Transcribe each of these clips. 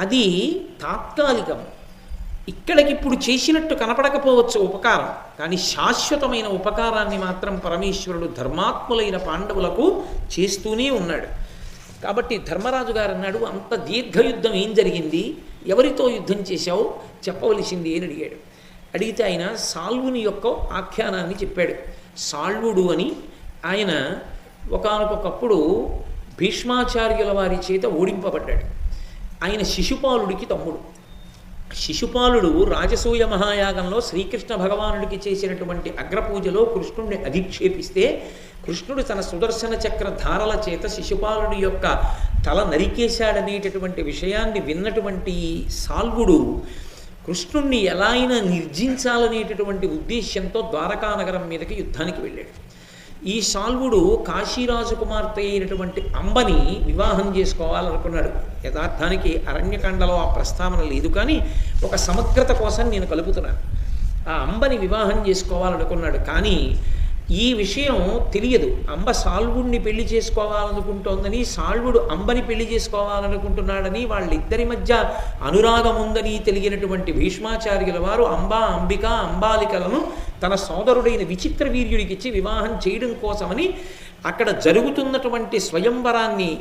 అది తాత్కాలికం. ఇక్కడికిప్పుడు చేసినట్టు కనపడకపోవచ్చు ఉపకారం కానీ శాశ్వతమైన ఉపకారాన్ని మాత్రం పరమేశ్వరుడు ధర్మాత్ములైన పాండవులకు చేస్తూనే ఉన్నాడు. కాబట్టి ధర్మరాజు గారు అన్నాడు అంత దీర్ఘయుద్ధం ఏం జరిగింది? ఎవరితో యుద్ధం చేశావు? చెప్పవలసింది అని అడిగాడు. అడిగితే ఆయన సాల్వుని యొక్క ఆఖ్యానాన్ని చెప్పాడు. సాల్వుడు అని ఆయన ఒకానొకప్పుడు భీష్మాచార్యుల వారి చేత ఓడింపబడ్డాడు. ఆయన శిశుపాలుడికి తమ్ముడు. శిశుపాలుడు రాజసూయ మహాయాగంలో శ్రీకృష్ణ భగవానుడికి చేసినటువంటి అగ్రపూజలో కృష్ణుడిని అధిక్షేపిస్తే కృష్ణుడు తన సుదర్శన చక్ర ధారల చేత శిశుపాలుడి యొక్క తల నరికేశాడనేటటువంటి విషయాన్ని విన్నటువంటి సాల్వుడు కృష్ణుణ్ణి ఎలా అయినా నిర్జించాలనేటటువంటి ఉద్దేశ్యంతో ద్వారకానగరం మీదకి యుద్ధానికి వెళ్ళాడు. ఈ సాల్వుడు కాశీరాజు కుమార్తె అయినటువంటి అంబని వివాహం చేసుకోవాలనుకున్నాడు. యథార్థానికి అరణ్యకాండలో ఆ ప్రస్తావన లేదు కానీ ఒక సమగ్రత కోసం నేను కలుపుతున్నాను. ఆ అంబని వివాహం చేసుకోవాలనుకున్నాడు కానీ ఈ విషయం తెలియదు. అంబ సాల్వుడిని పెళ్ళి చేసుకోవాలనుకుంటోందని సాల్వుడు అంబని పెళ్ళి చేసుకోవాలనుకుంటున్నాడని వాళ్ళిద్దరి మధ్య అనురాగం ఉందని తెలియనటువంటి భీష్మాచార్యుల వారు అంబా అంబిక అంబాలికలను తన సోదరుడైన విచిత్ర వీర్యుడికిచ్చి వివాహం చేయడం కోసమని అక్కడ జరుగుతున్నటువంటి స్వయంవరాన్ని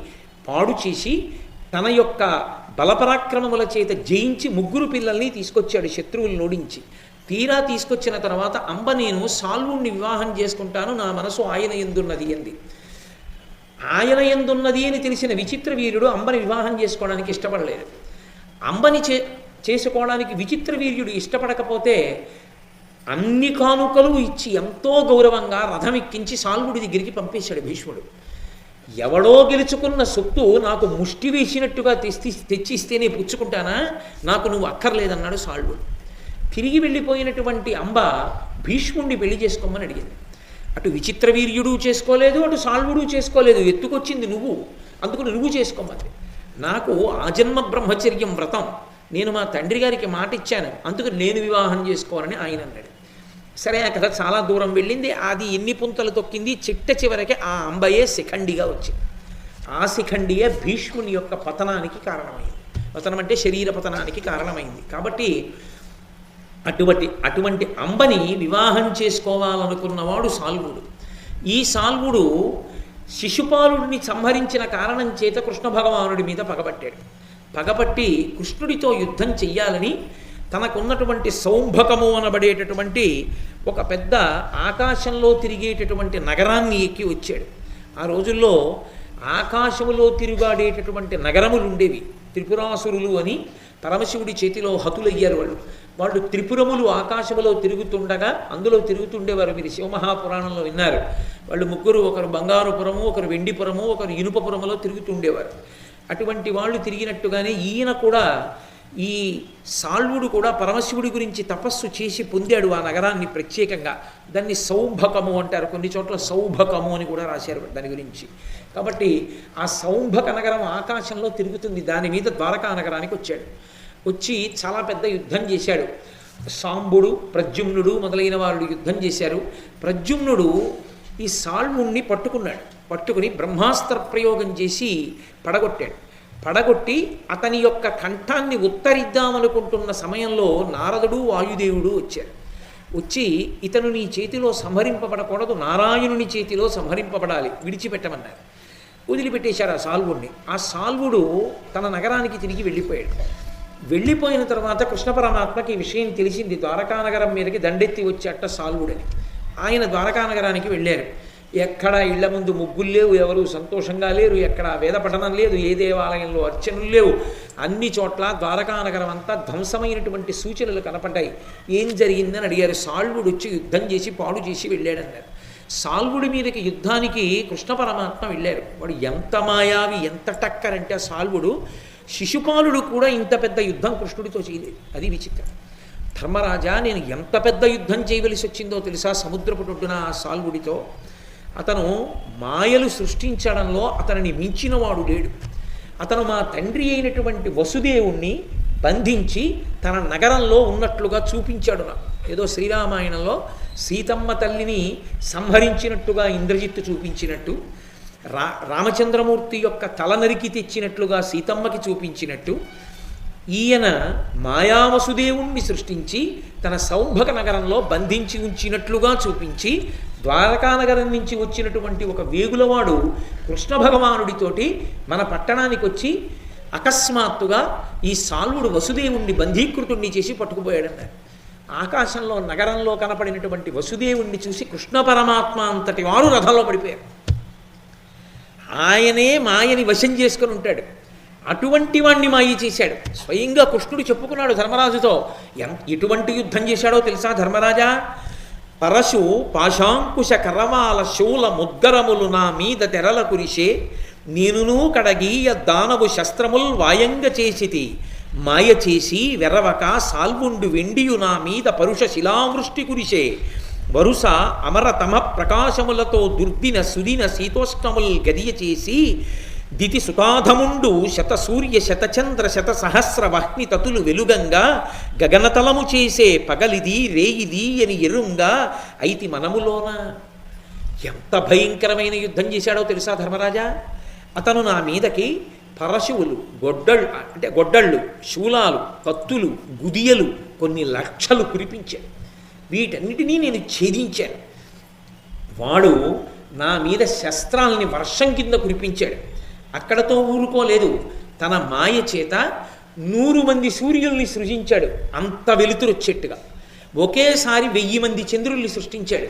పాడు చేసి తన యొక్క బలపరాక్రమముల చేత జయించి ముగ్గురు పిల్లల్ని తీసుకొచ్చాడు శత్రువులు ఓడించి. తీరా తీసుకొచ్చిన తర్వాత అంబ నేను సాల్వుణ్ణి వివాహం చేసుకుంటాను నా మనసు ఆయన ఎందున్నది? అంది. ఆయన ఎందున్నది? అని తెలిసిన విచిత్ర వీర్యుడు అంబని వివాహం చేసుకోవడానికి ఇష్టపడలేదు. అంబని చే చేసుకోవడానికి విచిత్ర వీర్యుడు ఇష్టపడకపోతే అన్ని కానుకలు ఇచ్చి ఎంతో గౌరవంగా రథం ఎక్కించి సాల్వుడి దగ్గరికి పంపేశాడు భీష్ముడు. ఎవడో గెలుచుకున్న సొత్తు నాకు ముష్టి వేసినట్టుగా తెచ్చి తెచ్చిస్తేనే పుచ్చుకుంటానా? నాకు నువ్వు అక్కర్లేదన్నాడు సాల్వుడు. తిరిగి వెళ్ళిపోయినటువంటి అంబ భీష్ముడిని పెళ్ళి చేసుకోమని అడిగింది. అటు విచిత్ర వీర్యుడు చేసుకోలేదు అటు సాల్వుడు చేసుకోలేదు. ఎత్తుకొచ్చింది నువ్వు. అందుకు నువ్వు చేసుకోమని. నాకు ఆజన్మ బ్రహ్మచర్యం వ్రతం. నేను మా తండ్రి గారికి మాట ఇచ్చాను అందుకు నేను వివాహం చేసుకోవాలని ఆయన అన్నాడు. సరే ఆ కథ చాలా దూరం వెళ్ళింది. అది ఎన్ని పుంతలు తొక్కింది? చిట్ట చివరికి ఆ అంబయే శిఖండిగా వచ్చింది. ఆ శిఖండియే భీష్ముని యొక్క పతనానికి కారణమైంది. పతనం అంటే శరీర పతనానికి కారణమైంది. కాబట్టి అటువంటి అటువంటి అంబని వివాహం చేసుకోవాలనుకున్నవాడు సాల్వుడు. ఈ సాల్వుడు శిశుపాలుడిని సంహరించిన కారణం చేత కృష్ణ భగవానుడి మీద పగబట్టాడు. పగబట్టి కృష్ణుడితో యుద్ధం చెయ్యాలని తనకున్నటువంటి సౌంభకము అనబడేటటువంటి ఒక పెద్ద ఆకాశంలో తిరిగేటటువంటి నగరాన్ని ఎక్కి వచ్చాడు. ఆ రోజుల్లో ఆకాశములో తిరుగాడేటటువంటి నగరములు ఉండేవి త్రిపురాసురులు అని పరమశివుడి చేతిలో హతులయ్యారు వాళ్ళు. వాళ్ళు త్రిపురములు ఆకాశములో తిరుగుతుండగా అందులో తిరుగుతుండేవారు మీరు శివమహాపురాణంలో విన్నారు. వాళ్ళు ముగ్గురు ఒకరు బంగారుపురము ఒకరు వెండిపురము ఒకరు ఇనుపపురములో తిరుగుతుండేవారు. అటువంటి వాళ్ళు తిరిగినట్టుగానే ఈయన కూడా ఈ సాల్వుడు కూడా పరమశివుడి గురించి తపస్సు చేసి పొందాడు ఆ నగరాన్ని ప్రత్యేకంగా. దాన్ని సౌభకము అంటారు. కొన్ని చోట్ల సౌభకము అని కూడా రాశారు దాని గురించి. కాబట్టి ఆ సౌంభక నగరం ఆకాశంలో తిరుగుతుంది. దాని మీద ద్వారకా నగరానికి వచ్చాడు. వచ్చి చాలా పెద్ద యుద్ధం చేశాడు. సాంబుడు ప్రద్యుమ్నుడు మొదలైన వాళ్ళు యుద్ధం చేశారు. ప్రద్యుమ్నుడు ఈ సాల్వుణ్ణి పట్టుకున్నాడు. పట్టుకుని బ్రహ్మాస్త్ర ప్రయోగం చేసి పడగొట్టాడు. పడగొట్టి అతని యొక్క కంఠాన్ని ఉత్తరిద్దామనుకుంటున్న సమయంలో నారదుడు వాయుదేవుడు వచ్చారు. వచ్చి ఇతను నీ చేతిలో సంహరింపబడకూడదు నారాయణుని చేతిలో సంహరింపబడాలి విడిచిపెట్టమన్నారు. వదిలిపెట్టేశారు ఆ సాల్వుడిని ఆ సాల్వుడు తన నగరానికి తిరిగి వెళ్ళిపోయాడు. వెళ్ళిపోయిన తర్వాత కృష్ణ పరమాత్మకి ఈ విషయం తెలిసింది. ద్వారకానగరం మీదకి దండెత్తి వచ్చేట సాల్వుడని. ఆయన ద్వారకానగరానికి వెళ్ళారు. ఎక్కడ ఇళ్ళ ముందు ముగ్గులు లేవు ఎవరు సంతోషంగా లేరు ఎక్కడ వేద పఠనం లేదు ఏ దేవాలయంలో అర్చనలు లేవు. అన్ని చోట్ల ద్వారకానగరం అంతా ధ్వంసమైనటువంటి సూచనలు కనపడ్డాయి. ఏం జరిగిందని అడిగారు. సాల్వుడు వచ్చి యుద్ధం చేసి పాడు చేసి వెళ్ళాడన్నారు. సాల్వుడి మీదకి యుద్ధానికి కృష్ణ పరమాత్మ వెళ్ళారు. వాడు ఎంత మాయావి ఎంత టక్కరంటే ఆ సాల్వుడు శిశుపాలుడు కూడా ఇంత పెద్ద యుద్ధం కృష్ణుడితో చేయలేదు. అది విచిత్రం. ధర్మరాజా నేను ఎంత పెద్ద యుద్ధం చేయవలసి వచ్చిందో తెలుసా? సముద్రపుటొడ్డున ఆ సాల్వుడితో అతను మాయలు సృష్టించడంలో అతనిని మించినవాడు లేడు. అతను మా తండ్రి అయినటువంటి వసుదేవుణ్ణి బంధించి తన నగరంలో ఉన్నట్లుగా చూపించాడు నాకు ఏదో శ్రీరామాయణంలో సీతమ్మ తల్లిని సంహరించినట్టుగా ఇంద్రజిత్తు చూపించినట్టు రా రామచంద్రమూర్తి యొక్క తల నరికి తెచ్చినట్లుగా సీతమ్మకి చూపించినట్టు ఈయన మాయావసుదేవుణ్ణి సృష్టించి తన సౌంభక నగరంలో బంధించి ఉంచినట్లుగా చూపించి ద్వారకా నగరం నుంచి వచ్చినటువంటి ఒక వేగులవాడు కృష్ణ భగవానుడితోటి మన పట్టణానికి వచ్చి అకస్మాత్తుగా ఈ సాల్వుడు వసుదేవుణ్ణి బంధీకృతుణ్ణి చేసి పట్టుకుపోయాడన్నారు ఆకాశంలో నగరంలో కనపడినటువంటి వసుదేవుణ్ణి చూసి కృష్ణ పరమాత్మ అంతటి వారు రథంలో పడిపోయారు. ఆయనే మాయని వశం చేసుకొని ఉంటాడు. అటువంటి వాణ్ణి మాయి చేశాడు. స్వయంగా కృష్ణుడు చెప్పుకున్నాడు ధర్మరాజుతో ఎటువంటి యుద్ధం చేశాడో తెలుసా ధర్మరాజా? పరశు పాశాంకుశ కరవాల శూల ముద్గరములు నా మీద తెరల కురిసే నేనును కడగీయ దానవు శస్త్రముల్ వాయంగ చేసితి. మాయ చేసి వెరవక సాల్వుండు వెండియు నా మీద పరుష శిలావృష్టి కురిసే. వరుస అమరతమ ప్రకాశములతో దుర్దిన సుదిన శీతోష్ణముల్ గదియ చేసి దితి సుతాధముండు శత సూర్య శతచంద్ర శత సహస్ర వహ్ని తతులు వెలుగంగా గగనతలము చేసే పగలిది రేయిది అని ఎరుంగా ఐతి మనములోన. ఎంత భయంకరమైన యుద్ధం చేశాడో తెలుసా ధర్మరాజా? అతను నా మీదకి పరశువులు గొడ్డళ్ళు అంటే గొడ్డళ్ళు శూలాలు కత్తులు గుదియలు కొన్ని లక్షలు కురిపించాడు వీటన్నిటినీ నేను ఛేదించాను. వాడు నా మీద శస్త్రాలని వర్షం కింద కురిపించాడు. అక్కడతో ఊరుకోలేదు. తన మాయ చేత నూరు మంది సూర్యుల్ని సృజించాడు. అంత వెలుతురు వచ్చేట్టుగా ఒకేసారి వెయ్యి మంది చంద్రుల్ని సృష్టించాడు.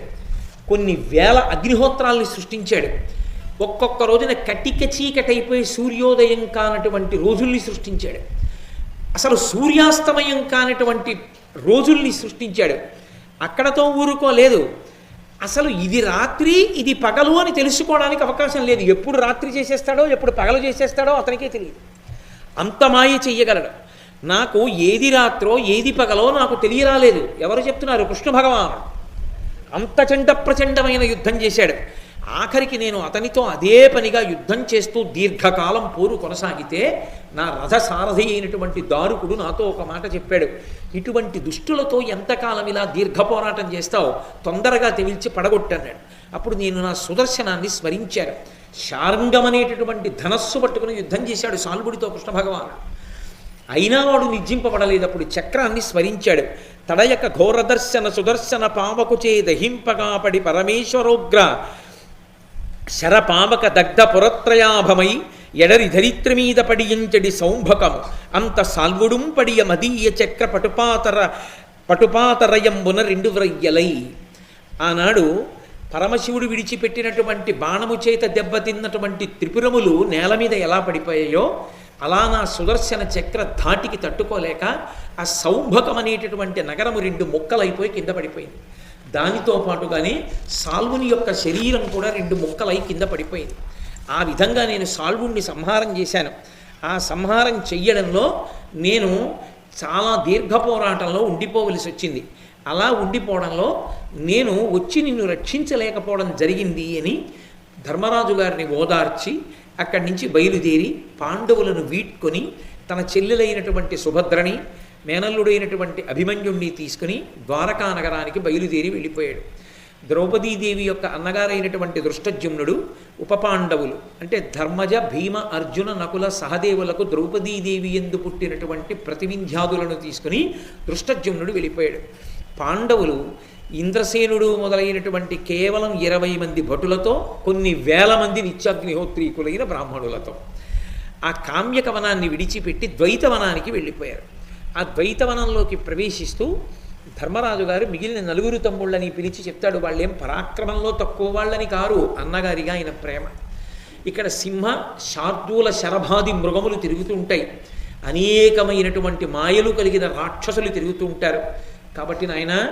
కొన్ని వేల అగ్నిహోత్రాల్ని సృష్టించాడు. ఒక్కొక్క రోజున కటిక చీకటైపోయి సూర్యోదయం కానటువంటి రోజుల్ని సృష్టించాడు. అసలు సూర్యాస్తమయం కానటువంటి రోజుల్ని సృష్టించాడు. అక్కడతో ఊరుకోలేదు. అసలు ఇది రాత్రి ఇది పగలు అని తెలుసుకోవడానికి అవకాశం లేదు. ఎప్పుడు రాత్రి చేసేస్తాడో ఎప్పుడు పగలు చేసేస్తాడో అతనికే తెలియదు. అంత మాయ చెయ్యగలడు. నాకు ఏది రాత్రో ఏది పగలో నాకు తెలియరాలేదు. ఎవరు చెప్తున్నారు? కృష్ణ భగవానుడు. అంత చండ ప్రచండమైన యుద్ధం చేశాడు. ఆఖరికి నేను అతనితో అదే పనిగా యుద్ధం చేస్తూ దీర్ఘకాలం పోరు కొనసాగితే నా రథ సారథి అయినటువంటి దారుకుడు నాతో ఒక మాట చెప్పాడు. ఇటువంటి దుష్టులతో ఎంతకాలం ఇలా దీర్ఘ పోరాటం చేస్తావు? తొందరగా తెవిల్చి పడగొట్టన్నాడు. అప్పుడు నేను నా సుదర్శనాన్ని స్మరించాను. శారంగమనేటటువంటి ధనస్సు పట్టుకుని యుద్ధం చేశాడు సాల్వుడితో కృష్ణ భగవానుడు అయినా వాడు నిర్జింపబడలేదు అప్పుడు చక్రాన్ని స్మరించాడు. తడయక ఘోరదర్శన సుదర్శన పావకు చే దహింపగా పడి పరమేశ్వరోగ్ర శరపావక దగ్ధ పురత్రయాభమై ఎడరి ధరిత్రి మీద పడియంచడి సౌంభకము. అంత సాల్వుడుం పడియ మదీయ చక్ర పటుపాతర పటుపాతరయంబున రెండు వ్రయ్యలై. ఆనాడు పరమశివుడు విడిచిపెట్టినటువంటి బాణము చేత దెబ్బతిన్నటువంటి త్రిపురములు నేల మీద ఎలా పడిపోయాయో అలా నా సుదర్శన చక్ర ధాటికి తట్టుకోలేక ఆ సౌంభకం అనేటటువంటి నగరము రెండు ముక్కలైపోయి కింద పడిపోయింది. దానితో పాటుగానే సాల్వుని యొక్క శరీరం కూడా రెండు ముక్కలై కింద పడిపోయింది. ఆ విధంగా నేను సాల్వుణ్ణి సంహారం చేశాను. ఆ సంహారం చెయ్యడంలో నేను చాలా దీర్ఘ పోరాటంలో ఉండిపోవలసి వచ్చింది. అలా ఉండిపోవడంలో నేను వచ్చి నిన్ను రక్షించలేకపోవడం జరిగింది అని ధర్మరాజు గారిని ఓదార్చి అక్కడి నుంచి బయలుదేరి పాండవులను వీడ్కొని తన చెల్లెలైనటువంటి సుభద్రని మేనల్లుడైనటువంటి అభిమన్యుణ్ణి తీసుకుని ద్వారకా నగరానికి బయలుదేరి వెళ్ళిపోయాడు. ద్రౌపదీదేవి యొక్క అన్నగారైనటువంటి దృష్టజ్యుమ్నుడు ఉపపాండవులు అంటే ధర్మజ భీమ అర్జున నకుల సహదేవులకు ద్రౌపదీదేవి ఎందు పుట్టినటువంటి ప్రతివింధ్యాదులను తీసుకుని దృష్టజ్యుమ్నుడు వెళ్ళిపోయాడు. పాండవులు ఇంద్రసేనుడు మొదలైనటువంటి కేవలం ఇరవై మంది భటులతో కొన్ని వేల మంది నిత్యాగ్నిహోత్రీకులైన బ్రాహ్మణులతో ఆ కామ్యకవనాన్ని విడిచిపెట్టి ద్వైతవనానికి వెళ్ళిపోయారు. ఆ ద్వైతవనంలోకి ప్రవేశిస్తూ ధర్మరాజు గారు మిగిలిన నలుగురు తమ్ముళ్ళని పిలిచి చెప్తాడు వాళ్ళేం పరాక్రమంలో తక్కువ వాళ్ళని కారు? అన్నగారిగా ఆయన ప్రేమ. ఇక్కడ సింహ శార్దూల శరభాది మృగములు తిరుగుతూ ఉంటాయి. అనేకమైనటువంటి మాయలు కలిగిన రాక్షసులు తిరుగుతూ ఉంటారు. కాబట్టి నాయన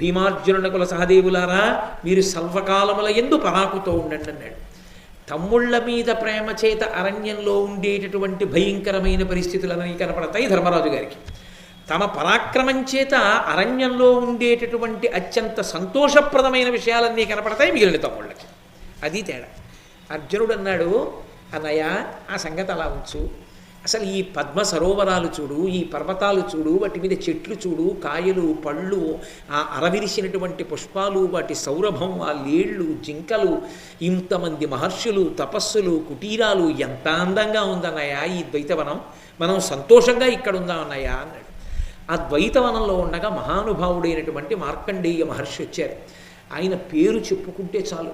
భీమార్జునునకుల సహదేవులారా మీరు సర్వకాలముల ఎందు పరాకుతో ఉండండి అన్నాడు. తమ్ముళ్ళ మీద ప్రేమ చేత అరణ్యంలో ఉండేటటువంటి భయంకరమైన పరిస్థితులన్నీ కనపడతాయి ధర్మరాజు గారికి. తమ పరాక్రమం చేత అరణ్యంలో ఉండేటటువంటి అత్యంత సంతోషప్రదమైన విషయాలన్నీ కనపడతాయి మిగిలిన తమ్ముళ్ళకి. అది తేడా. అర్జునుడు అన్నాడు అన్నయ్య ఆ సంగతి అలా ఉంచు. అసలు ఈ పద్మ సరోవరాలు చూడు ఈ పర్వతాలు చూడు వాటి మీద చెట్లు చూడు కాయలు పళ్ళు ఆ అరవిరిసినటువంటి పుష్పాలు వాటి సౌరభం ఆ లేళ్ళు జింకలు ఇంతమంది మహర్షులు తపస్సులు కుటీరాలు ఎంత అందంగా ఉందన్నయ్య ఈ ద్వైతవనం? మనం సంతోషంగా ఇక్కడ ఉందా అన్నాడు. ఆ ద్వైతవనంలో ఉండగా మహానుభావుడైనటువంటి మార్కండేయ మహర్షి వచ్చారు. ఆయన పేరు చెప్పుకుంటే చాలు.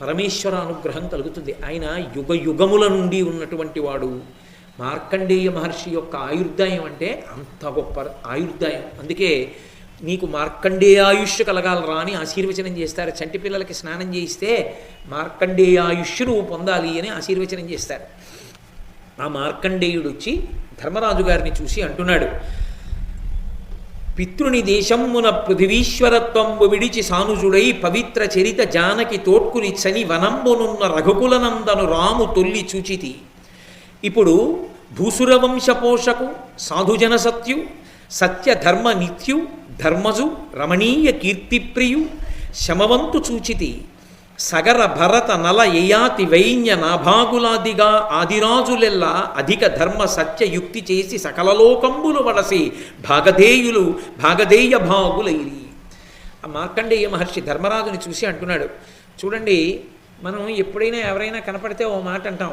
పరమేశ్వర అనుగ్రహం కలుగుతుంది. ఆయన యుగ యుగముల నుండి ఉన్నటువంటి వాడు. మార్కండేయ మహర్షి యొక్క ఆయుర్దాయం అంటే అంత గొప్ప ఆయుర్దాయం. అందుకే నీకు మార్కండేయాయుష్ కలగాలరా అని ఆశీర్వచనం చేస్తారు. చంటి పిల్లలకి స్నానం చేయిస్తే మార్కండేయాయుష్ నువ్వు పొందాలి అని ఆశీర్వచనం చేస్తారు. ఆ మార్కండేయుడు వచ్చి ధర్మరాజు గారిని చూసి అంటున్నాడు పితృని దేశమున పృథివీశ్వరత్వంబు విడిచి సానుజుడై పవిత్ర చరిత జానకి తోడ్కుని చని వనంబునున్న రఘుకులనందను రాము తొల్లి చూచితి. ఇప్పుడు భూసురవంశపోషకు సాధుజన సత్యు సత్యధర్మ నిత్యు ధర్మజు రమణీయ కీర్తిప్రియు శమవంతు చూచితి సగర భరత నల యయాతి వైన్య నాభాగులాదిగా ఆదిరాజులెల్లా అధిక ధర్మ సత్యయుక్తి చేసి సకలలోకంబులు వలసి భాగధేయులు భాగధేయ భాగులైరి ఆ మార్కండేయ మహర్షి ధర్మరాజుని చూసి అంటున్నాడు చూడండి మనం ఎప్పుడైనా ఎవరైనా కనపడితే ఓ మాట అంటాం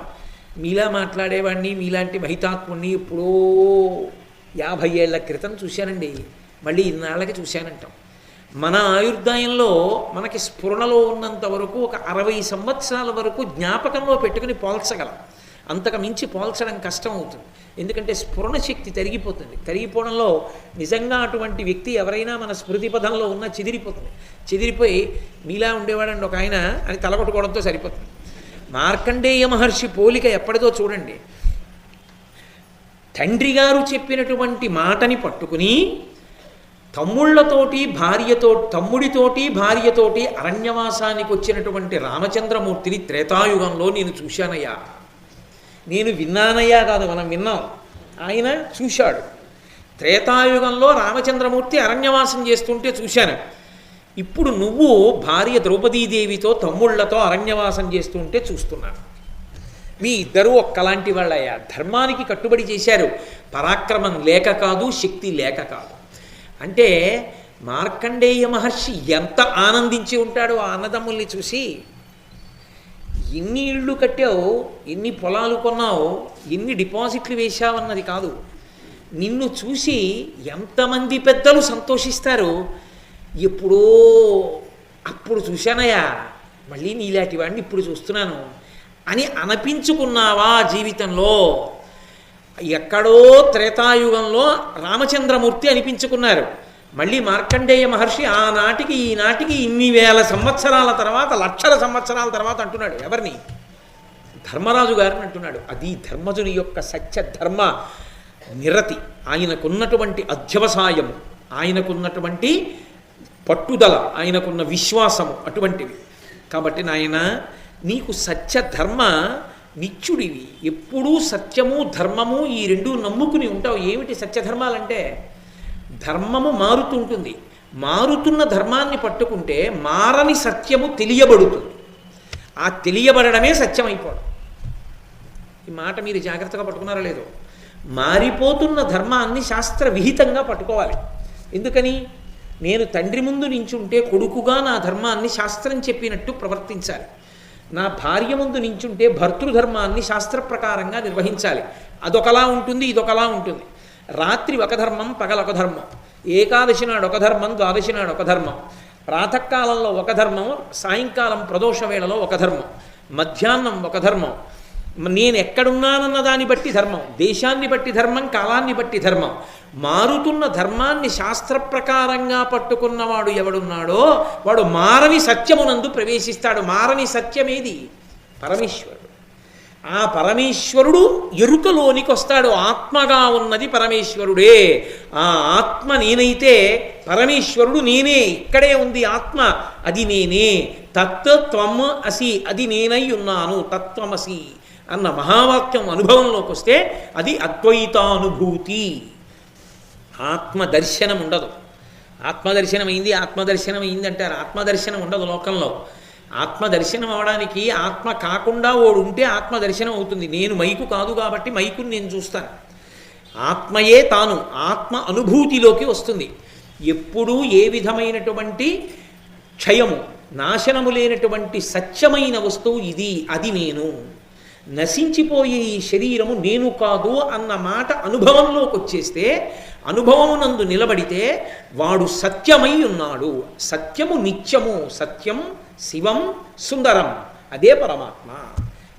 మీలా మాట్లాడేవాడిని మీలాంటి మహితాత్ముడిని ఎప్పుడో యాభై ఏళ్ళ క్రితం చూశానండి. మళ్ళీ ఇన్నాళ్ళకి చూశానంటాం. మన ఆయుర్దాయంలో మనకి స్ఫురణలో ఉన్నంత వరకు ఒక అరవై సంవత్సరాల వరకు జ్ఞాపకంలో పెట్టుకుని పోల్చగలం. అంతకు మించి పోల్చడం కష్టం అవుతుంది ఎందుకంటే స్ఫురణ శక్తి తరిగిపోతుంది. తరిగిపోవడంలో నిజంగా అటువంటి వ్యక్తి ఎవరైనా మన స్మృతి పదంలో ఉన్నా చెదిరిపోతుంది. చెదిరిపోయి మీలా ఉండేవాడండి ఒక ఆయన అని తలగొట్టుకోవడంతో సరిపోతుంది. మార్కండేయ మహర్షి పోలిక ఎప్పటిదో చూడండి. తండ్రి గారు చెప్పినటువంటి మాటని పట్టుకుని తమ్ముళ్ళతోటి భార్యతో తమ్ముడితోటి భార్యతోటి అరణ్యవాసానికి వచ్చినటువంటి రామచంద్రమూర్తిని త్రేతాయుగంలో నేను చూశానయ్యా. నేను విన్నానయ్యా కాదు మనం విన్నాం. ఆయన చూశాడు. త్రేతాయుగంలో రామచంద్రమూర్తి అరణ్యవాసం చేస్తుంటే చూశాను. ఇప్పుడు నువ్వు భార్య ద్రౌపదీదేవితో తమ్ముళ్ళతో అరణ్యవాసం చేస్తూ ఉంటే చూస్తున్నాను. మీ ఇద్దరూ ఒక్కలాంటి వాళ్ళయ్యా. ధర్మానికి కట్టుబడి చేశారు. పరాక్రమం లేక కాదు శక్తి లేక కాదు. అంటే మార్కండేయ మహర్షి ఎంత ఆనందించి ఉంటాడో ఆ అన్నదమ్ముల్ని చూసి ఎన్ని ఇళ్ళు కట్టావు ఎన్ని పొలాలు కొన్నావు ఎన్ని డిపాజిట్లు వేశావన్నది కాదు. నిన్ను చూసి ఎంతమంది పెద్దలు సంతోషిస్తారు? ఎప్పుడో అప్పుడు చూశానయ్యా. మళ్ళీ నీలాంటి వాడిని ఇప్పుడు చూస్తున్నాను అని అనిపించుకున్నావా జీవితంలో? ఎక్కడో త్రేతాయుగంలో రామచంద్రమూర్తి అనిపించుకున్నారు. మళ్ళీ మార్కండేయ మహర్షి ఆనాటికి ఈనాటికి ఇన్ని వేల సంవత్సరాల తర్వాత లక్షల సంవత్సరాల తర్వాత అంటున్నాడు. ఎవరిని? ధర్మరాజు గారిని అంటున్నాడు. అది ధర్మజుని యొక్క సత్య ధర్మ నిరతి. ఆయనకున్నటువంటి అధ్యవసాయం ఆయనకున్నటువంటి పట్టుదల ఆయనకున్న విశ్వాసము అటువంటివి. కాబట్టి నాయన నీకు సత్య ధర్మ నిత్యుడివి ఎప్పుడూ సత్యము ధర్మము ఈ రెండు నమ్ముకుని ఉంటావు. ఏమిటి సత్యధర్మాలంటే? ధర్మము మారుతుంటుంది. మారుతున్న ధర్మాన్ని పట్టుకుంటే మారని సత్యము తెలియబడుతుంది. ఆ తెలియబడడమే సత్యమైపోవడం. ఈ మాట మీరు జాగ్రత్తగా పట్టుకున్నారో లేదో? మారిపోతున్న ధర్మాన్ని శాస్త్ర విహితంగా పట్టుకోవాలి. ఎందుకని? నేను తండ్రి ముందు నించుంటే కొడుకుగా నా ధర్మాన్ని శాస్త్రం చెప్పినట్టు ప్రవర్తించాలి. నా భార్య ముందు నించుంటే భర్తృధర్మాన్ని శాస్త్ర ప్రకారంగా నిర్వహించాలి. అదొకలా ఉంటుంది ఇదొకలా ఉంటుంది. రాత్రి ఒక ధర్మం పగలొక ధర్మం. ఏకాదశి నాడు ఒక ధర్మం ద్వాదశి నాడు ఒక ధర్మం. ప్రాతకాలంలో ఒక ధర్మం సాయంకాలం ప్రదోష వేళలో ఒక ధర్మం. మధ్యాహ్నం ఒక ధర్మం. నేను ఎక్కడున్నానన్న దాన్ని బట్టి ధర్మం దేశాన్ని బట్టి ధర్మం కాలాన్ని బట్టి ధర్మం. మారుతున్న ధర్మాన్ని శాస్త్ర ప్రకారంగా పట్టుకున్నవాడు ఎవడున్నాడో వాడు మారని సత్యమునందు ప్రవేశిస్తాడు. మారని సత్యమేది? పరమేశ్వరుడు. ఆ పరమేశ్వరుడు ఎరుకలోనికి వస్తాడు ఆత్మగా ఉన్నది పరమేశ్వరుడే. ఆ ఆత్మ నేనైతే పరమేశ్వరుడు నేనే. ఇక్కడే ఉంది ఆత్మ. అది నేనే. తత్వం అసి అది నేనై ఉన్నాను. తత్వమసి అన్న మహావాక్యం అనుభవంలోకి వస్తే అది అద్వైతానుభూతి. ఆత్మదర్శనం ఉండదు. ఆత్మదర్శనం అయింది ఆత్మదర్శనం అయింది అంటారు ఆత్మదర్శనం ఉండదు లోకంలో. ఆత్మదర్శనం అవడానికి ఆత్మ కాకుండా ఓడు ఉంటే ఆత్మదర్శనం అవుతుంది. నేను మైకు కాదు కాబట్టి మైకుని నేను చూస్తాను. ఆత్మయే తాను. ఆత్మ అనుభూతిలోకి వస్తుంది. ఎప్పుడూ ఏ విధమైనటువంటి క్షయము నాశనము లేనటువంటి సత్యమైన వస్తువు ఇది. అది నేను. నశించిపోయే ఈ శరీరము నేను కాదు అన్న మాట అనుభవంలోకి వచ్చేస్తే అనుభవమునందు నిలబడితే వాడు సత్యమై ఉన్నాడు. సత్యము నిత్యము సత్యం శివం సుందరం. అదే పరమాత్మ.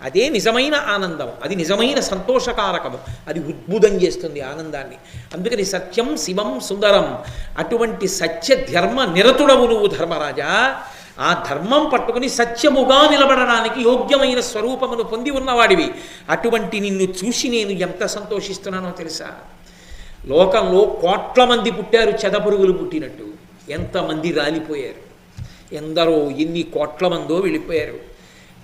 అదే నిజమైన ఆనందం. అది నిజమైన సంతోషకారకము. అది ఉద్భుతం చేస్తుంది ఆనందాన్ని. అందుకని సత్యం శివం సుందరం. అటువంటి సత్య ధర్మ నిరతుడవు నువ్వు ధర్మరాజా. ఆ ధర్మం పట్టుకుని సత్యముగా నిలబడడానికి యోగ్యమైన స్వరూపమును పొంది ఉన్నవాడివి. అటువంటి నిన్ను చూసి నేను ఎంత సంతోషిస్తున్నానో తెలుసా? లోకంలో కోట్ల మంది పుట్టారు చెదపురుగులు పుట్టినట్టు. ఎంతమంది రాలిపోయారు? ఎందరో ఎన్ని కోట్ల మందో వెళ్ళిపోయారు.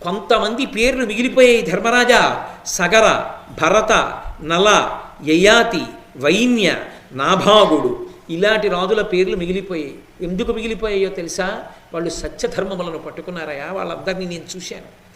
కొంతమంది పేర్లు మిగిలిపోయాయి ధర్మరాజా. సగర భరత నల యయాతి వైన్య నాభాగుడు. ఇలాంటి రాజుల పేర్లు మిగిలిపోయాయి. ఎందుకు మిగిలిపోయాయో తెలుసా? వాళ్ళు సత్యధర్మములను పట్టుకున్నారయా వాళ్ళందరినీ నేను చూశాను.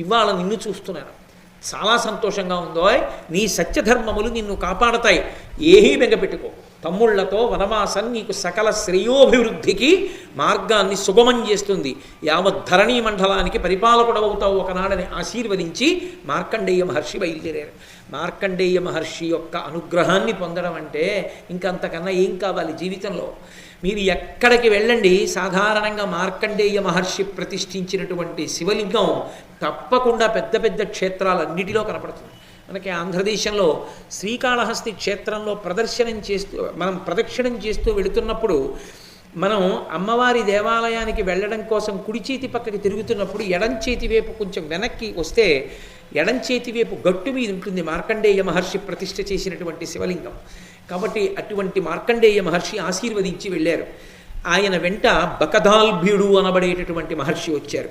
ఇవాళ నిన్ను చూస్తున్నాను. చాలా సంతోషంగా ఉందో నీ సత్యధర్మములు నిన్ను కాపాడతాయి. ఏమీ బెంగపెట్టుకో తమ్ముళ్ళతో వనవాసం నీకు సకల శ్రేయోభివృద్ధికి మార్గాన్ని సుగమం చేస్తుంది. యావత్ ధరణీ మండలానికి పరిపాలకుడవుతావు ఒకనాడని ఆశీర్వదించి మార్కండేయ మహర్షి బయలుదేరారు. మార్కండేయ మహర్షి యొక్క అనుగ్రహాన్ని పొందడం అంటే ఇంకంతకన్నా ఏం కావాలి జీవితంలో? మీరు ఎక్కడికి వెళ్ళండి? సాధారణంగా మార్కండేయ మహర్షి ప్రతిష్ఠించినటువంటి శివలింగం తప్పకుండా పెద్ద పెద్ద క్షేత్రాలన్నిటిలో కనపడుతుంది. మనకి ఆంధ్రదేశంలో శ్రీకాళహస్తి క్షేత్రంలో ప్రదర్శనం చేస్తూ మనం ప్రదక్షిణం చేస్తూ వెళుతున్నప్పుడు మనం అమ్మవారి దేవాలయానికి వెళ్ళడం కోసం కుడి చేతి పక్కకి తిరుగుతున్నప్పుడు ఎడం చేతి వైపు కొంచెం వెనక్కి వస్తే ఎడం చేతి వైపు గట్టు మీద ఉంటుంది మార్కండేయ మహర్షి ప్రతిష్ఠ చేసినటువంటి శివలింగం. కాబట్టి అటువంటి మార్కండేయ మహర్షి ఆశీర్వదించి వెళ్ళారు. ఆయన వెంట బకదాల్భ్యుడు అనబడేటటువంటి మహర్షి వచ్చారు.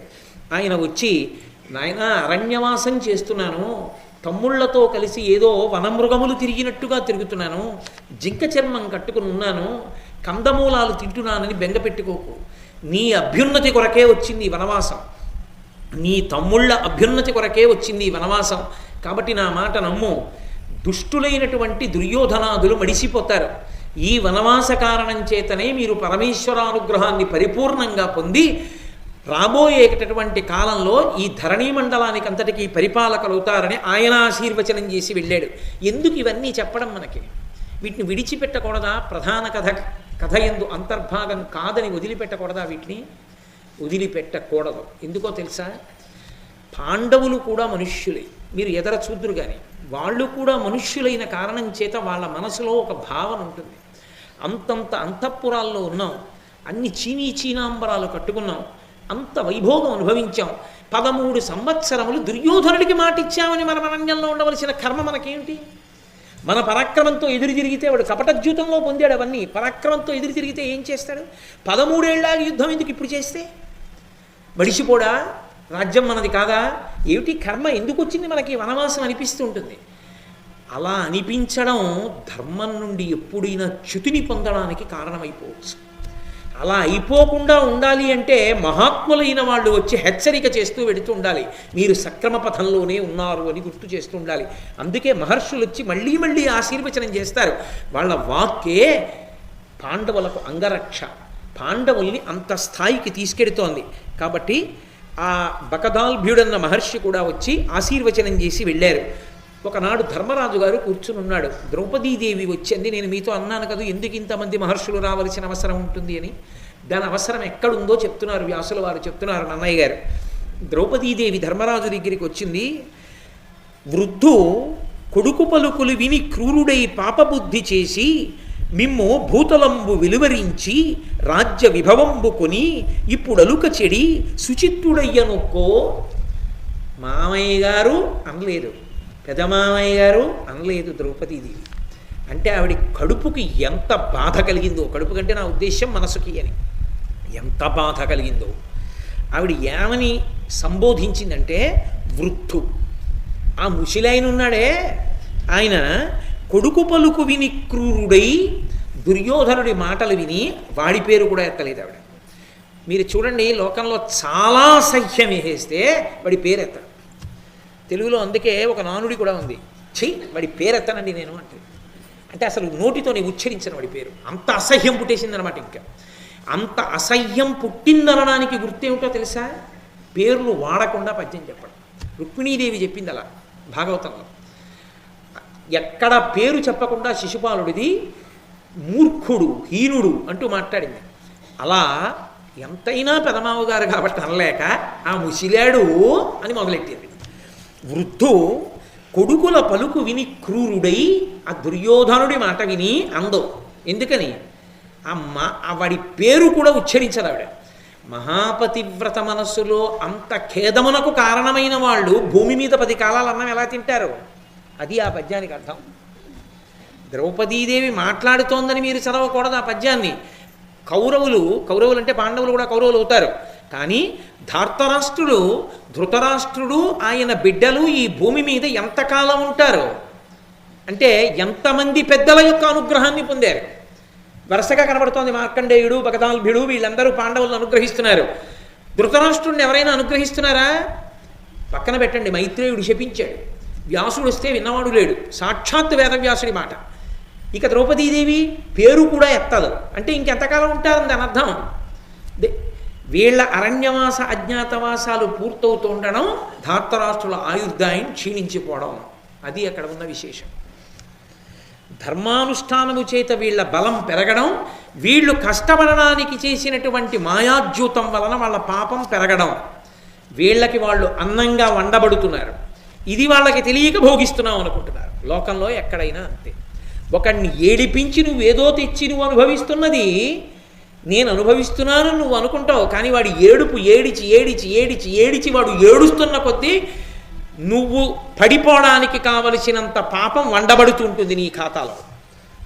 ఆయన వచ్చి నాయన అరణ్యవాసం చేస్తున్నాను. తమ్ముళ్ళతో కలిసి ఏదో వనమృగములు తిరిగినట్టుగా తిరుగుతున్నాను. జింక చర్మం కట్టుకుని ఉన్నాను. కందమూలాలు తింటున్నానని బెంగ పెట్టుకోకు. నీ అభ్యున్నతి కొరకే వచ్చింది వనవాసం. నీ తమ్ముళ్ళ అభ్యున్నతి కొరకే వచ్చింది వనవాసం. కాబట్టి నా మాట నమ్ము. దుష్టులైనటువంటి దుర్యోధనాదులు మడిసిపోతారు. ఈ వనవాస కారణం చేతనే మీరు పరమేశ్వరానుగ్రహాన్ని పరిపూర్ణంగా పొంది రాబోయేటటువంటి కాలంలో ఈ ధరణీ మండలానికి అంతటికీ పరిపాలకులు అవుతారని ఆయన ఆశీర్వచనం చేసి వెళ్ళాడు. ఎందుకు ఇవన్నీ చెప్పడం మనకి? వీటిని విడిచిపెట్టకూడదా? ప్రధాన కథ కథ ఎందు అంతర్భాగం కాదని వదిలిపెట్టకూడదా వీటిని? వదిలిపెట్టకూడదు. ఎందుకో తెలుసా? పాండవులు కూడా మనుష్యులే. మీరు ఎదర చూద్దురు కానీ వాళ్ళు కూడా మనుష్యులైన కారణం చేత వాళ్ళ మనసులో ఒక భావన ఉంటుంది. అంతంత అంతఃపురాల్లో ఉన్నాం. అన్ని చీనీ చీనాంబరాలు కట్టుకున్నాం. అంత వైభోగం అనుభవించాం. పదమూడు సంవత్సరములు దుర్యోధనుడికి మాటిచ్చామని మన అరణ్యంలో ఉండవలసిన కర్మ మనకేమిటి మన పరాక్రమంతో ఎదురు తిరిగితే వాడు కపటద్యూతంలో పొందాడు అవన్నీ. పరాక్రమంతో ఎదురు తిరిగితే ఏం చేస్తాడు? పదమూడేళ్ళ యుద్ధం ఎందుకు ఇప్పుడు చేస్తే? మడిసిపోడా రాజ్యం మనది కాదా? ఏమిటి కర్మ? ఎందుకు వచ్చింది మనకి? వనవాసం అనిపిస్తూ ఉంటుంది. అలా అనిపించడం ధర్మం నుండి ఎప్పుడైనా చ్యుతిని పొందడానికి కారణమైపోవచ్చు. అలా అయిపోకుండా ఉండాలి అంటే మహాత్ములైన వాళ్ళు వచ్చి హెచ్చరిక చేస్తూ వెడుతూ ఉండాలి. మీరు సక్రమ పథంలోనే ఉన్నారు అని గుర్తు చేస్తూ ఉండాలి. అందుకే మహర్షులు వచ్చి మళ్ళీ మళ్ళీ ఆశీర్వచనం చేస్తారు. వాళ్ళ వాక్కే పాండవులకు అంగరక్ష. పాండవుల్ని అంత స్థాయికి తీసుకెడుతోంది. కాబట్టి ఆ బకదాల్భ్యుడన్న మహర్షి కూడా వచ్చి ఆశీర్వచనం చేసి వెళ్ళారు. ఒకనాడు ధర్మరాజు గారు కూర్చుని ఉన్నాడు. ద్రౌపదీదేవి వచ్చింది. నేను మీతో అన్నాను కదా ఎందుకు ఇంతమంది మహర్షులు రావలసిన అవసరం ఉంటుంది అని. దాని అవసరం ఎక్కడుందో చెప్తున్నారు వ్యాసుల వారు చెప్తున్నారు నన్నయ్య గారు. ద్రౌపదీదేవి ధర్మరాజు దగ్గరికి వచ్చింది. వృద్ధు కొడుకు పలుకులు విని క్రూరుడై పాపబుద్ధి చేసి మిమ్ము భూతలంబు విలువరించి రాజ్య విభవంబు కొని ఇప్పుడు అలుక చెడి శుచిత్తుడయ్యనొక్కో మామయ్య గారు అనలేదు. పెదమామయ్య గారు అనలేదు ద్రౌపదీదేవి. అంటే ఆవిడ కడుపుకి ఎంత బాధ కలిగిందో కడుపు కంటే నా ఉద్దేశం మనసుకి అని. ఎంత బాధ కలిగిందో. ఆవిడ ఏమని సంబోధించిందంటే వృద్ధు. ఆ ముసిలాయన ఉన్నాడే. ఆయన కొడుకు పలుకు విని క్రూరుడై దుర్యోధనుడి మాటలు విని వాడి పేరు కూడా ఎత్తలేదు ఆవిడ. మీరు చూడండి లోకంలో చాలా సహ్యం వేసేస్తే వాడి పేరు ఎత్తాడు తెలుగులో అందుకే ఒక నానుడి కూడా ఉంది. చెయ్యి వాడి పేరు ఎత్తానండి నేను అంటే. అంటే అసలు నోటితోనే ఉచ్చరించిన వాడి పేరు. అంత అసహ్యం పుట్టేసిందనమాట ఇంకా. అంత అసహ్యం పుట్టిందనడానికి గుర్తేమిటో తెలుసా? పేర్లు వాడకుండా పద్యం చెప్పడం. రుక్మిణీదేవి చెప్పింది అలా భాగవతంలో. ఎక్కడ పేరు చెప్పకుండా శిశుపాలుడిది మూర్ఖుడు హీనుడు అంటూ మాట్లాడింది. అలా ఎంతైనా పెదమావ గారు కాబట్టి అనలేక ఆ ముసిలాడు అని మొదలెట్టింది. వృద్ధు కొడుకుల పలుకు విని క్రూరుడై ఆ దుర్యోధనుడి మాట విని అందో. ఎందుకని? అమ్మ ఆ వాడి పేరు కూడా ఉచ్చరించదు ఆవిడ. మహాపతివ్రత మనస్సులో అంత ఖేదమునకు కారణమైన వాళ్ళు భూమి మీద పది కాలాలు అన్నం ఎలా తింటారు? అది ఆ పద్యానికి అర్థం. ద్రౌపదీదేవి మాట్లాడుతోందని మీరు చదవకూడదు ఆ పద్యాన్ని. కౌరవులు కౌరవులు అంటే పాండవులు కూడా కౌరవులు అవుతారు. కానీ ధార్తరాష్ట్రుడు ధృతరాష్ట్రుడు ఆయన బిడ్డలు ఈ భూమి మీద ఎంతకాలం ఉంటారు? అంటే ఎంతమంది పెద్దల యొక్క అనుగ్రహాన్ని పొందారు? వరుసగా కనబడుతోంది మార్కండేయుడు భగదాల్భ్యుడు వీళ్ళందరూ పాండవులను అనుగ్రహిస్తున్నారు. ధృతరాష్ట్రుడిని ఎవరైనా అనుగ్రహిస్తున్నారా? పక్కన పెట్టండి మైత్రేయుడు శపించాడు. వ్యాసుడు వస్తే విన్నవాడు లేడు. సాక్షాత్ వేదవ్యాసుడి మాట. ఇక ద్రౌపదీదేవి పేరు కూడా ఎత్తదు. అంటే ఇంకెంతకాలం ఉంటారని దాని అర్థం. దే- వీళ్ళ అరణ్యవాస అజ్ఞాతవాసాలు పూర్తవుతుండడం ధాతరాష్ట్రుల ఆయుర్దాయం క్షీణించిపోవడం. అది అక్కడ ఉన్న విశేషం. ధర్మానుష్ఠానము చేత వీళ్ళ బలం పెరగడం వీళ్ళు కష్టపడడానికి చేసినటువంటి మాయాద్యూతం వలన వాళ్ళ పాపం పెరగడం. వీళ్ళకి వాళ్ళు అన్నంగా వండబడుతున్నారు. ఇది వాళ్ళకి తెలియక భోగిస్తున్నాం అనుకుంటున్నారు. లోకంలో ఎక్కడైనా అంతే. ఒకడిని ఏడిపించి నువ్వేదో తెచ్చి నువ్వు అనుభవిస్తున్నది నేను అనుభవిస్తున్నాను నువ్వు అనుకుంటావు కానీ వాడి ఏడుపు ఏడిచి ఏడిచి ఏడిచి ఏడిచి వాడు ఏడుస్తున్న కొద్దీ నువ్వు పడిపోవడానికి కావలసినంత పాపం వండబడుతుంటుంది నీ ఖాతాలో.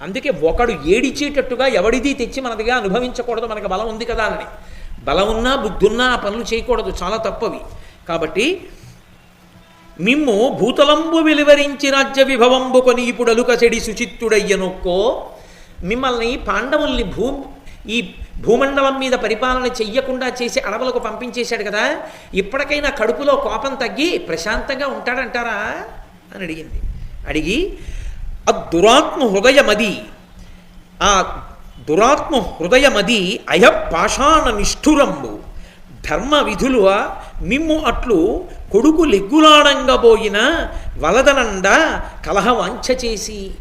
అందుకే ఒకడు ఏడిచేటట్టుగా ఎవడిది తెచ్చి మనదిగా అనుభవించకూడదు మనకు బలం ఉంది కదా అని. బలం ఉన్నా బుద్ధున్నా ఆ పనులు చేయకూడదు చాలా తప్పవి. కాబట్టి మిమ్ము భూతలంబు వెలువరించి రాజ్య విభవంబు కొని ఇప్పుడు అలుక చెడి మిమ్మల్ని పాండవుల్ని భూ ఈ భూమండలం మీద పరిపాలన చెయ్యకుండా చేసి అడవులకు పంపించేశాడు కదా ఇప్పటికైనా కడుపులో కోపం తగ్గి ప్రశాంతంగా ఉంటాడంటారా? అని అడిగింది. అడిగి ఆ దురాత్మ హృదయమది ఆ దురాత్మ హృదయమది అయ పాషాణ నిష్ఠురంబు ధర్మ విధులు మిమ్ము అట్లు కొడుకు లెగ్గులాడంగబోయిన వలదనండ కలహ వంచ చేసి.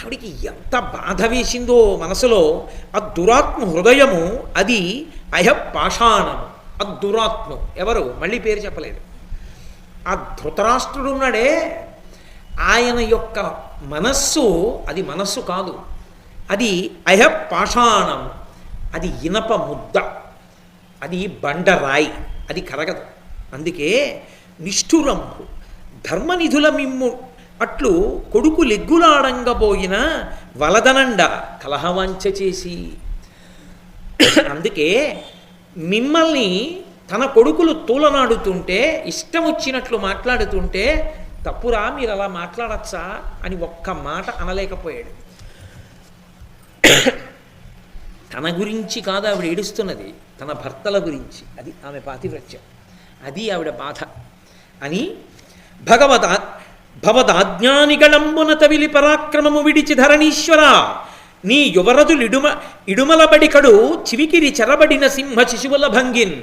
ఆవిడికి ఎంత బాధ వేసిందో మనసులో అద్దురాత్మ దురాత్మ హృదయము అది అయ పాషాణము ఆ ఎవరు? మళ్ళీ పేరు చెప్పలేదు. ఆ ధృతరాష్ట్రుడు ఉన్నాడే ఆయన యొక్క మనస్సు అది మనస్సు కాదు. అది అయ పాషాణం అది ఇనప ముద్ద. అది బండరాయి అది కరగదు. అందుకే నిష్ఠురంభు ధర్మనిధుల మిమ్ము అట్లు కొడుకు లెగ్గులాడంగబోయిన వలదనండ కలహవంచ చేసి. అందుకే మిమ్మల్ని తన కొడుకులు తూలనాడుతుంటే ఇష్టం వచ్చినట్లు మాట్లాడుతుంటే తప్పురా మీరు అలా మాట్లాడచ్చా? అని ఒక్క మాట అనలేకపోయాడు. తన గురించి కాదు ఆవిడ ఏడుస్తున్నది. తన భర్తల గురించి. అది ఆమె పాతివ్రత్యం. అది ఆవిడ బాధ. అని భగవత భవదాజ్ఞానిగళంబున తవిలి పరాక్రమము విడిచి ధరణీశ్వర నీ యువరజులిడుమ ఇడుమలబడికడు చివికిరి చెరబడిన సింహ శిశువుల భంగిన్.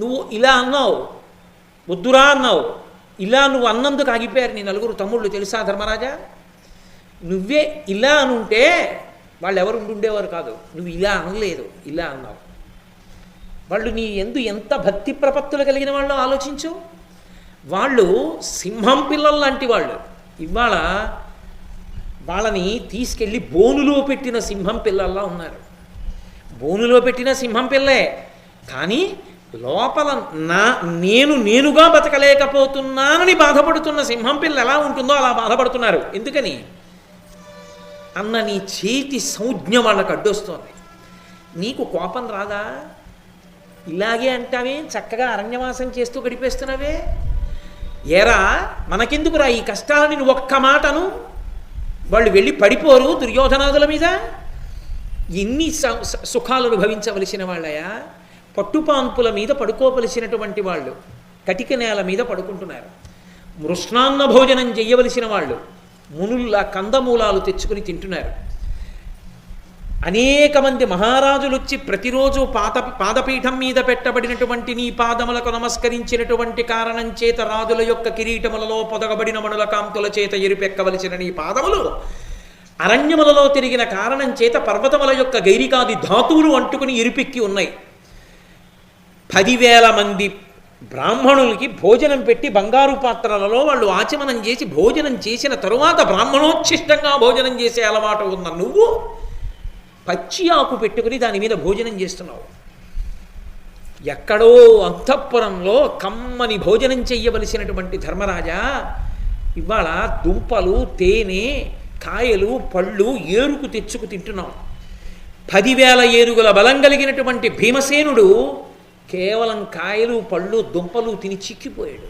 నువ్వు ఇలా అన్నావు. వద్దురా అన్నావు. ఇలా నువ్వు అన్నందుకు ఆగిపోయారు నీ నలుగురు తమ్ముళ్ళు. తెలుసా ధర్మరాజా? నువ్వే ఇలా అనుంటే వాళ్ళు ఎవరు ఉండుండేవారు కాదు. నువ్వు ఇలా అనలేదు ఇలా అన్నావు. వాళ్ళు నీ ఎందు ఎంత భక్తి ప్రపత్తులు కలిగిన వాళ్ళు ఆలోచించు. వాళ్ళు సింహం పిల్లలు లాంటి వాళ్ళు. ఇవాళ వాళ్ళని తీసుకెళ్ళి బోనులో పెట్టిన సింహం పిల్లల్లా ఉన్నారు. బోనులో పెట్టిన సింహం పిల్లే. కానీ లోపల నా నేను నేనుగా బతకలేకపోతున్నానని బాధపడుతున్న సింహం పిల్ల ఎలా ఉంటుందో అలా బాధపడుతున్నారు. ఎందుకని? అన్న నీ చేతి సంజ్ఞ వాళ్ళకు అడ్డొస్తోంది. నీకు కోపం రాదా? ఇలాగే అంటావే? చక్కగా అరణ్యవాసం చేస్తూ గడిపేస్తున్నావే? ఏరా మనకెందుకురా ఈ కష్టాలని నువ్వు ఒక్క మాటను? వాళ్ళు వెళ్ళి పడిపోరు దుర్యోధనాదుల మీద? ఎన్ని స- స- సుఖాలు అనుభవించవలసిన వాళ్ళయా? పట్టుపాన్పుల మీద పడుకోవలసినటువంటి వాళ్ళు కటిక నేల మీద పడుకుంటున్నారు. మృష్ణాన్న భోజనం చెయ్యవలసిన వాళ్ళు మునుల్లా కందమూలాలు తెచ్చుకుని తింటున్నారు. అనేక మంది మహారాజులు వచ్చి ప్రతిరోజు పాత పాదపీఠం మీద పెట్టబడినటువంటి నీ పాదములకు నమస్కరించినటువంటి కారణం చేత రాజుల యొక్క కిరీటములలో పొదగబడిన మణుల కాంతుల చేత ఎరుపెక్కవలసిన నీ పాదములు అరణ్యములలో తిరిగిన కారణం చేత పర్వతముల యొక్క గైరికాది ధాతువులు అంటుకుని ఎరుపెక్కి ఉన్నాయి. పదివేల మంది బ్రాహ్మణులకి భోజనం పెట్టి బంగారు పాత్రలలో వాళ్ళు ఆచమనం చేసి భోజనం చేసిన తరువాత బ్రాహ్మణోచ్ఛిష్టంగా భోజనం చేసే అలవాటు ఉన్న నువ్వు పచ్చి ఆకు పెట్టుకుని దాని మీద భోజనం చేస్తున్నావు. ఎక్కడో అంతఃపురంలో కమ్మని భోజనం చెయ్యవలసినటువంటి ధర్మరాజా ఇవాళ దుంపలు తేనె కాయలు పళ్ళు ఏరుకు తెచ్చుకు తింటున్నాం పదివేల ఏనుగుల బలం కలిగినటువంటి భీమసేనుడు కేవలం కాయలు పళ్ళు దుంపలు తిని చిక్కిపోయాడు.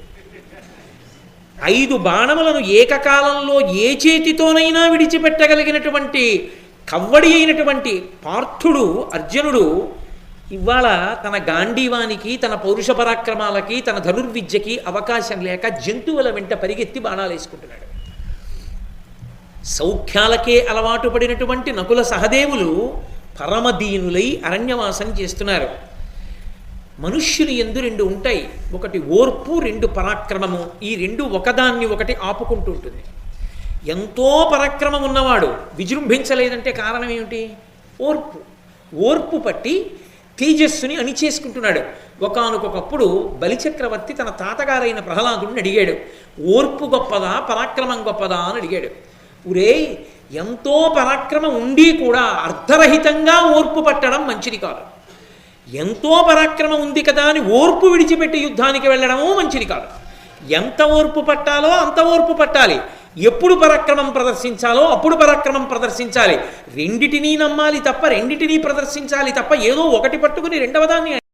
ఐదు బాణములను ఏకకాలంలో ఏ చేతితోనైనా విడిచిపెట్టగలిగినటువంటి కవ్వడి అయినటువంటి పార్థుడు అర్జునుడు ఇవాళ తన గాంధీవానికి తన పౌరుష పరాక్రమాలకి తన ధనుర్విద్యకి అవకాశం లేక జంతువుల వెంట పరిగెత్తి బాణాలు వేసుకుంటున్నాడు. సౌఖ్యాలకే అలవాటు పడినటువంటి నకుల సహదేవులు పరమదీనులై అరణ్యవాసం చేస్తున్నారు. మనుష్యులు ఎందు రెండు ఉంటాయి. ఒకటి ఓర్పు రెండు పరాక్రమము. ఈ రెండు ఒకదాన్ని ఒకటి ఆపుకుంటూ ఉంటుంది. ఎంతో పరాక్రమం ఉన్నవాడు విజృంభించలేదంటే కారణం ఏమిటి? ఓర్పు. ఓర్పు పట్టి తేజస్సుని అణిచేసుకుంటున్నాడు. ఒకనకొకప్పుడు బలిచక్రవర్తి తన తాతగారైన ప్రహ్లాదుడిని అడిగాడు. ఓర్పు గొప్పదా పరాక్రమం గొప్పదా అని అడిగాడు. ఉరే ఎంతో పరాక్రమం ఉండి కూడా అర్ధరహితంగా ఓర్పు పట్టడం మంచిది కాదు. ఎంతో పరాక్రమం ఉంది కదా అని ఓర్పు విడిచిపెట్టి యుద్ధానికి వెళ్ళడము మంచిది కాదు. ఎంత ఓర్పు పట్టాలో అంత ఓర్పు పట్టాలి. ఎప్పుడు పరాక్రమం ప్రదర్శించాలో అప్పుడు పరాక్రమం ప్రదర్శించాలి. రెండిటినీ నమ్మాలి తప్ప రెండిటినీ ప్రదర్శించాలి తప్ప ఏదో ఒకటి పట్టుకుని రెండవ దాన్ని